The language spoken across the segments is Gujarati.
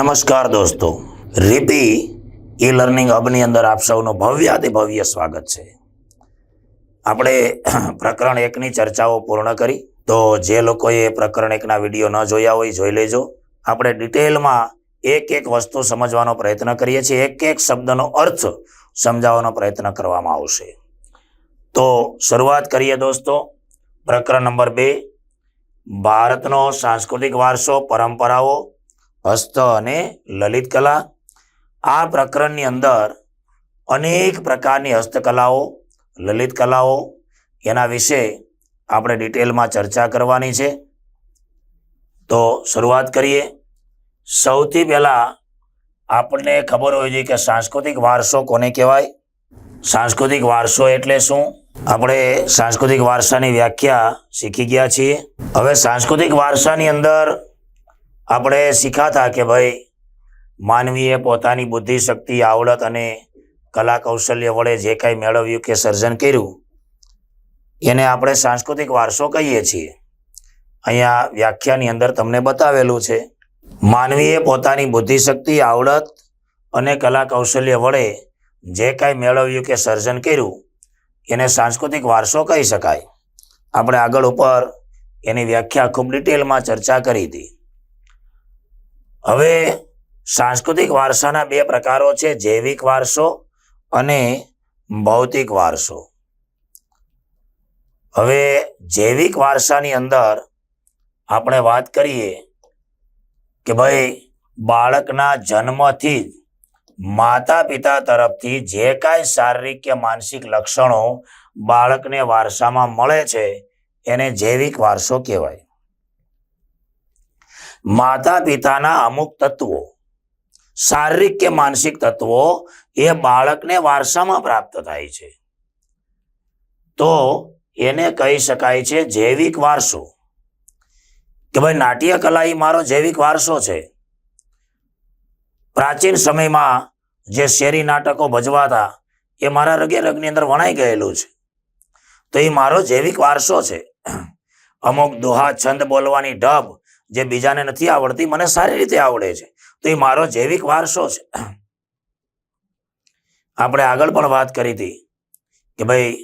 નમસ્કાર દોસ્તો. રીપી ઈ લર્નિંગ હબની અંદર આપ સૌનું ભવ્ય અતિ ભવ્ય સ્વાગત છે. આપણે પ્રકરણ એકની ચર્ચાઓ પૂર્ણ કરી. તો જે લોકોએ પ્રકરણ એકના વીડિયો ન જોયા હોય જોઈ લેજો. આપણે ડિટેલમાં એક એક વસ્તુ સમજવાનો પ્રયત્ન કરીએ છીએ. એક એક શબ્દનો અર્થ સમજાવવાનો પ્રયત્ન કરવામાં આવશે. તો શરૂઆત કરીએ દોસ્તો. પ્રકરણ નંબર બે. ભારતનો સાંસ્કૃતિક વારસો, પરંપરાઓ હસ્ત અને લલિત કલા. આ પ્રકરણની અંદર અનેક પ્રકારની હસ્તકલાઓ, લલિત કલાઓ, એના વિશે આપણે ડિટેલમાં ચર્ચા કરવાની છે. તો શરૂઆત કરીએ. સૌથી પહેલાં આપણને ખબર હોય જોઈએ કે સાંસ્કૃતિક વારસો કોને કહેવાય? સાંસ્કૃતિક વારસો એટલે શું? આપણે સાંસ્કૃતિક વારસાની વ્યાખ્યા શીખી ગયા છીએ. હવે સાંસ્કૃતિક વારસાની અંદર આપણે શીખાતા કે ભાઈ માનવીએ પોતાની બુદ્ધિ, શક્તિ, આવડત અને કલા કૌશલ્ય વડે જે કાંઈ મેળવ્યું કે સર્જન કર્યું, એને આપણે સાંસ્કૃતિક વારસો કહીએ છીએ. અહીંયા વ્યાખ્યાની અંદર તમને બતાવેલું છે. માનવીએ પોતાની બુદ્ધિ, શક્તિ, આવડત અને કલા કૌશલ્ય વડે જે કાંઈ મેળવ્યું કે સર્જન કર્યું, એને સાંસ્કૃતિક વારસો કહી શકાય. આપણે આગળ ઉપર એની વ્યાખ્યા ખૂબ ડિટેલમાં ચર્ચા કરી હતી. હવે સાંસ્કૃતિક વારસાના બે પ્રકારો છે, જૈવિક વારસો અને ભૌતિક વારસો. હવે જૈવિક વારસાની અંદર આપણે વાત કરીએ કે ભાઈ બાળકના જન્મથી જ માતા પિતા તરફથી જે કાંઈ શારીરિક કે માનસિક લક્ષણો બાળકને વારસામાં મળે છે, એને જૈવિક વારસો કહેવાય. માતા પિતાના અમુક તત્વો, શારીરિક કે માનસિક તત્વો, એ બાળકને વારસામાં પ્રાપ્ત થાય છે. તો એને કહી શકાય છે જૈવિક વારસો. કે ભાઈ નાટ્ય કલા એ મારો જૈવિક વારસો છે. પ્રાચીન સમયમાં જે શેરી નાટકો ભજવાતા, એ મારા રગે રગની અંદર વણાઈ ગયેલું છે. તો એ મારો જૈવિક વારસો છે. અમુક દોહા, છંદ બોલવાની ઢબ જે બીજાને નથી આવડતી, મને સારી રીતે આવડે છે. તો એ મારો જૈવિક વારસો છે. આપણે આગળ પણ વાત કરી હતી કે ભાઈ,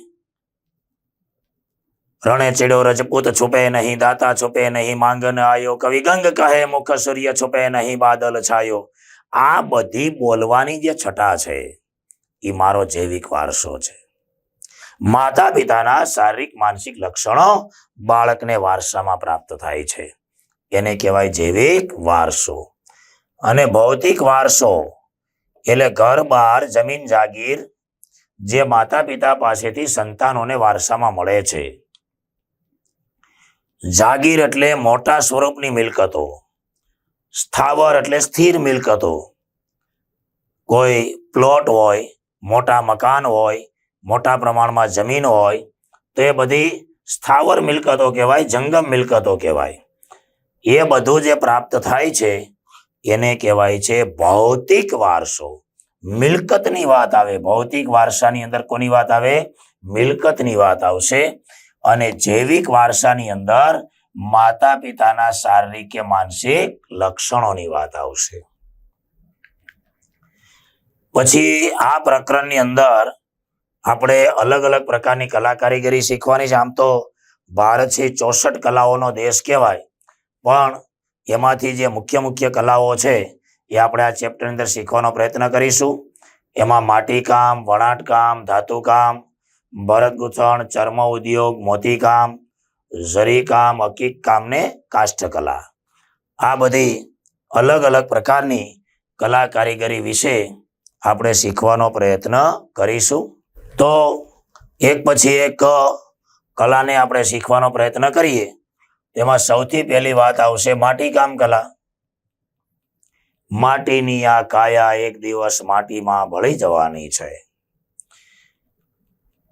રણે ચેડો રજપૂત છુપે નહીં, દાતા છુપે નહીં, માંગન આયો, કવિ ગંગ કહે, મુખ સૂર્ય છુપે નહીં, બાદલ છાયો. આ બધી બોલવાની જે છટા છે, એ મારો જૈવિક વારસો છે. માતા પિતાના શારીરિક, માનસિક લક્ષણો બાળકને વારસામાં પ્રાપ્ત થાય છે. એને કહેવાય જૈવિક વારસો. અને ભૌતિક વારસો એટલે ઘર બહાર જમીન, જાગીર જે માતા પિતા પાસેથી સંતાનોને વારસામાં મળે છે. જાગીર એટલે મોટા સ્વરૂપની મિલકતો, સ્થાવર એટલે સ્થિર મિલકતો. કોઈ પ્લોટ હોય, મોટા મકાન હોય, મોટા પ્રમાણમાં જમીન હોય, તો એ બધી સ્થાવર મિલકતો કહેવાય, જંગમ મિલકતો કહેવાય. એ બધું જે પ્રાપ્ત થાય છે, એને કહેવાય છે ભૌતિક વારસો. મિલકતની વાત આવે. ભૌતિક વારસાની અંદર કોની વાત આવે? મિલકતની વાત આવશે. અને જૈવિક વારસાની અંદર માતા પિતાના શારીરિક કે માનસિક લક્ષણોની વાત આવશે. પછી આ પ્રકરણની અંદર આપણે અલગ અલગ પ્રકારની કલા કારીગરી શીખવાની છે. આમ તો ભારત છે ચોસઠ કલાઓનો દેશ કહેવાય. પણ એમાંથી જે મુખ્ય મુખ્ય કલાઓ છે, એ આપણે આ ચેપ્ટરની અંદર શીખવાનો પ્રયત્ન કરીશું. એમાં માટીકામ વણાટકામ ધાતુકામ ભરત ગૂંથણ, ચર્મ ઉદ્યોગ મોતીકામ ઝરીકામ હકીક કામને કાષ્ઠકલા. આ બધી અલગ અલગ પ્રકારની કલા કારીગરી વિશે આપણે શીખવાનો પ્રયત્ન કરીશું. તો એક પછી એક કલાને આપણે શીખવાનો પ્રયત્ન કરીએ. તેમાં સૌથી પહેલી વાત આવશે માટીકામ કલા. માટીની આ કાયા એક દિવસ માટીમાં ભળી જવાની છે.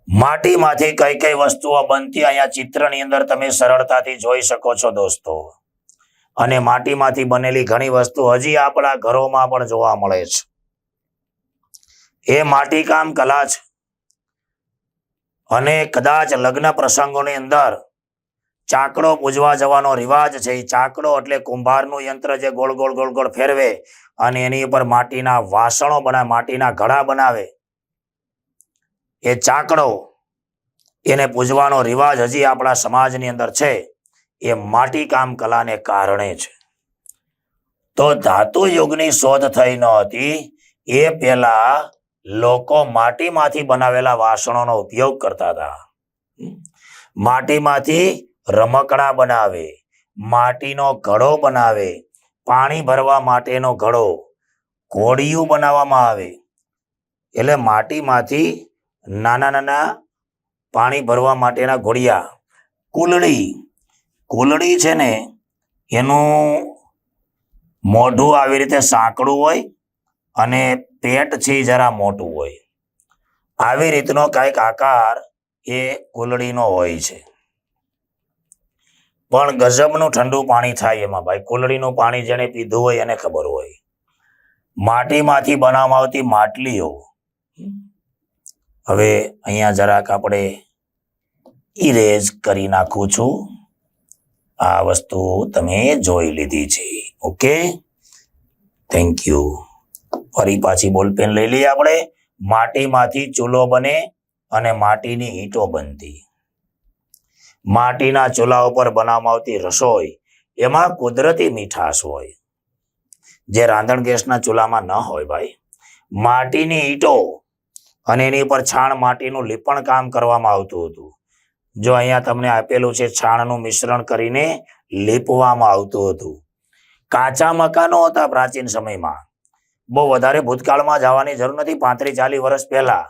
માટીમાંથી કઈ કઈ વસ્તુઓ બનતી અહીંયા ચિત્રની અંદર તમે સરળતાથી જોઈ શકો છો દોસ્તો. અને માટીમાંથી બનેલી ઘણી વસ્તુ હજી આપણા ઘરોમાં પણ જોવા મળે છે. એ માટીકામ કલા છે. અને કદાચ લગ્ન પ્રસંગોની અંદર ચાકડો પૂજવા જવાનો રિવાજ છે. એ ચાકડો એટલે કુંભારનું યંત્ર જે ગોળ ગોળ ગોળ ગોળ ફેરવે અને એની ઉપર માટીના વાસણો બનાવે, માટીના ઘડા બનાવે. એ ચાકડો એને પૂજવાનો રિવાજ હજી આપણા સમાજની અંદર છે. એ માટી કામ કલાને કારણે છે. તો ધાતુ યુગની શોધ થઈ ન હતી. એ પહેલા લોકો માટીમાંથી બનાવેલા વાસણોનો ઉપયોગ કરતા હતા. માટીમાંથી રમકડા બનાવે, માટીનો ઘડો બનાવે, પાણી ભરવા માટેનો ઘડો, ઘોડિયું બનાવવામાં આવે. એટલે માટીમાંથી નાના નાના પાણી ભરવા માટેના ઘોડિયા. કુલડી. કુલડી છે ને, એનું મોઢું આવી રીતે સાંકડું હોય અને પેટ છે જરા મોટું હોય. આવી રીતનો કાંઈક આકાર એ કુલડીનો હોય છે. પણ ગજબનું ઠંડુ પાણી થાય એમાં ભાઈ. કુલડીનું પાણી જેને પીધું હોય એને ખબર હોય. માટીમાંથી બનાવવામાં આવતી માટલીઓ. હવે અહીંયા જરાક આપણે ઇરેઝ કરી નાખું છું. આ વસ્તુ તમે જોઈ લીધી છે. ઓકે? થેન્ક યુ ફરી પાછી બોલપેન લઈ લઈએ આપણે. માટીમાંથી ચૂલો બને અને માટીની ઈંટો બનતી. માટીના ચૂલા ઉપર બનાવવામાં આવતી રસોઈ એમાં કુદરતી મીઠાશ હોય. જે રાંધણ ગેસના ચૂલામાં ન હોય ભાઈ. માટીની ઈંટો અને એની ઉપર છાણ માટીનું લીપણ કામ કરવામાં આવતું હતું. જો અહીંયા તમને આપેલું છે છાણનું મિશ્રણ કરીને લીપવામાં આવતું હતું. કાચા મકાનો હતા પ્રાચીન સમયમાં. બહુ વધારે ભૂતકાળમાં જવાની જરૂર નથી. પાંત્રીસ ચાલીસ વર્ષ પહેલા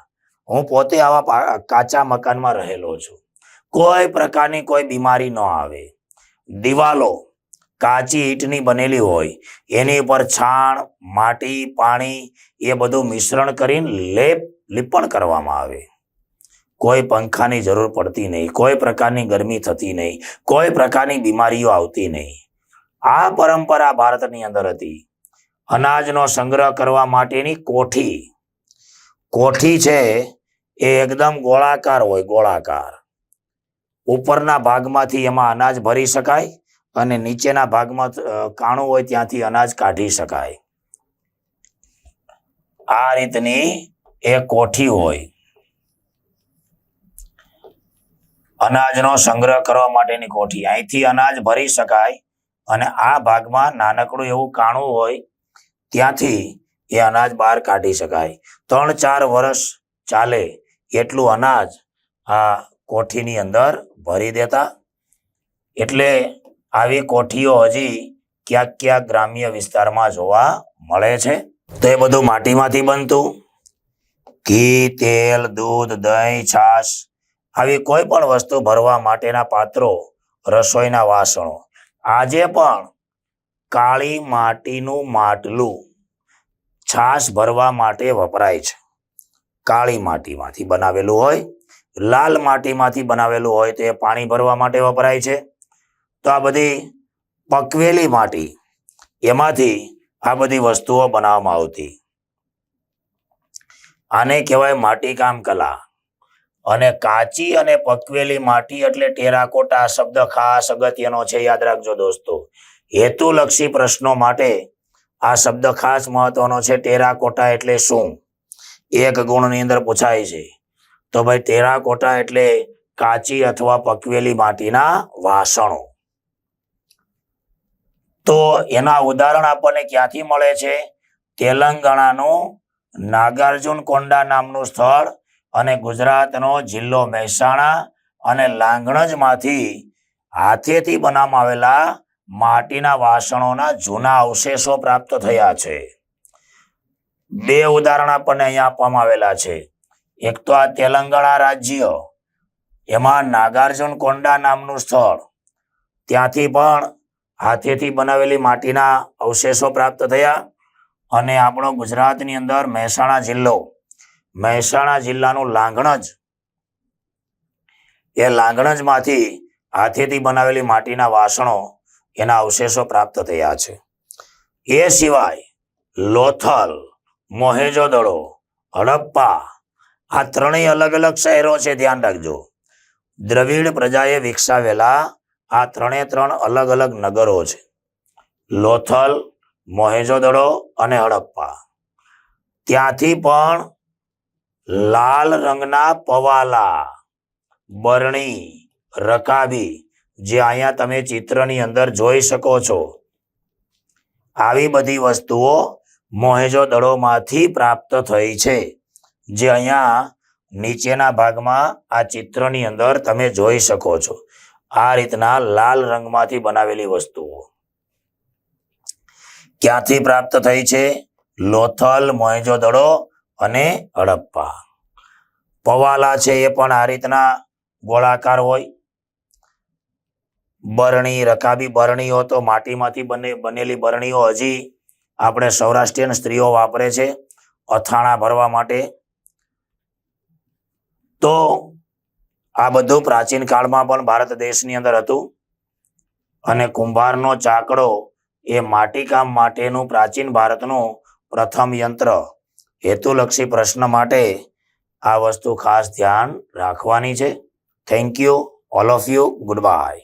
હું પોતે આવા કાચા મકાનમાં રહેલો છું. કોઈ પ્રકારની કોઈ બીમારી ન આવે. દિવાલો કાચી ઈંટની બનેલી હોય, એની ઉપર છાણ, માટી, પાણી એ બધું મિશ્રણ કરીને લેપ, લીપણ કરવામાં આવે. કોઈ પંખાની જરૂર પડતી નહીં, કોઈ પ્રકારની ગરમી થતી નહીં, કોઈ પ્રકારની બીમારીઓ આવતી નહીં. આ પરંપરા ભારતની અંદર હતી. અનાજનો સંગ્રહ કરવા માટેની કોઠી. કોઠી છે એ એકદમ ગોળાકાર હોય, ગોળાકાર. ઉપરના ભાગમાંથી એમાં અનાજ ભરી શકાય અને નીચેના ભાગમાં કાણું હોય ત્યાંથી અનાજ કાઢી શકાય. આ રીતની એ કોઠી હોય. અનાજનો સંગ્રહ કરવા માટેની કોઠી. અહીંથી અનાજ ભરી શકાય અને આ ભાગમાં નાનકડું એવું કાણું હોય ત્યાંથી એ અનાજ બહાર કાઢી શકાય. ત્રણ ચાર વર્ષ ચાલે એટલું અનાજ આ કોઠીની અંદર ભરી દેતા. એટલે આવી કોઠીઓ હજી ક્યાંક ક્યાંક ગ્રામ્ય વિસ્તારમાં જોવા મળે છે. તો એ બધું માટીમાંથી બનતું. ઘી, તેલ, દૂધ, દહીં, છાશ આવી કોઈ પણ વસ્તુ ભરવા માટેના પાત્રો, રસોઈના વાસણો. આજે પણ કાળી માટીનું માટલું છાશ ભરવા માટે વપરાય છે. કાળી માટીમાંથી બનાવેલું હોય લાલ માટીમાંથી બનાવેલું હોય તો પાણી ભરવા માટે વપરાય છે. તો આ બધી પકવેલી માટી, એમાંથી આ બધી વસ્તુઓ બનાવવામાં આવતી. આને કહેવાય માટીકામ કલા. અને કાચી અને પકવેલી માટી એટલે ટેરાકોટા શબ્દ ખાસ અગત્યનો છે, યાદ રાખજો દોસ્તો. હેતુલક્ષી પ્રશ્નો માટે આ શબ્દ ખાસ મહત્વનો છે, ટેરાકોટા એટલે શું? એક ગુણની અંદર પૂછાય છે. તો ભાઈ ટેરાકોટા એટલે કાચી અથવા પકવેલી માટીના વાસણો. તો એના ઉદાહરણ આપણને ક્યાંથી મળે છે? તેલંગાણાનું નાગાર્જુન કોંડા નામનું સ્થળ અને ગુજરાતનો જિલ્લો મહેસાણા અને લાંગણજમાંથી હાથેથી બનાવવામાં આવેલા માટીના વાસણોના જૂના અવશેષો પ્રાપ્ત થયા છે. બે ઉદાહરણ આપણને અહીંયા આપવામાં આવેલા છે. એક તો આ તેલંગાણા રાજ્ય, એમાં નાગાર્જુન કોંડા નામનું સ્થળ. ત્યાંથી પણ હાથેથી બનાવેલી માટીના અવશેષો પ્રાપ્ત થયા અને આપણો ગુજરાતની અંદર મહેસાણા જિલ્લો. મહેસાણા જિલ્લાનું લાંગણજ એ લાંગણજમાંથી હાથેથી બનાવેલી માટીના વાસણો એના અવશેષો પ્રાપ્ત થયા છે. એ સિવાય લોથલ મોહેજોદડો હડપ્પા આ ત્રણેય અલગ અલગ શહેરો છે, ધ્યાન રાખજો. દ્રવિડ પ્રજાએ વિકસાવેલા આ ત્રણે ત્રણ અલગ અલગ નગરો છે. લોથલ, મોહેજોદડો અને હડપ્પા. ત્યાંથી પણ લાલ રંગના પવાલા, બરણી, રકાબી, જે અહીંયા તમે ચિત્રની અંદર જોઈ શકો છો. આવી બધી વસ્તુઓ મોહેજો દડોમાંથી પ્રાપ્ત થઈ છે. જે અહીંયા નીચેના ભાગમાં આ ચિત્રની અંદર તમે જોઈ શકો છો. આ રીતના લાલ રંગમાંથી બનાવેલી વસ્તુઓ. ક્યાંથી પ્રાપ્ત થઈ છે? લોથલ મોહેજોદડો અને હડપ્પા. પવાલા છે એ પણ આ રીતના ગોળાકાર હોય. બરણી, રકાબી બરણીઓ તો માટીમાંથી બને, બનેલી બરણીઓ હજી આપણે સૌરાષ્ટ્રીયન સ્ત્રીઓ વાપરે છે. અથાણા ભરવા માટે તો આ બધું પ્રાચીન કાળમાં પણ ભારત દેશની અંદર હતું. અને કુંભારનો ચાકડો એ માટીકામ માટેનું પ્રાચીન ભારતનું પ્રથમ યંત્ર. હેતુલક્ષી પ્રશ્ન માટે આ વસ્તુ ખાસ ધ્યાન રાખવાની છે. Thank you all of you goodbye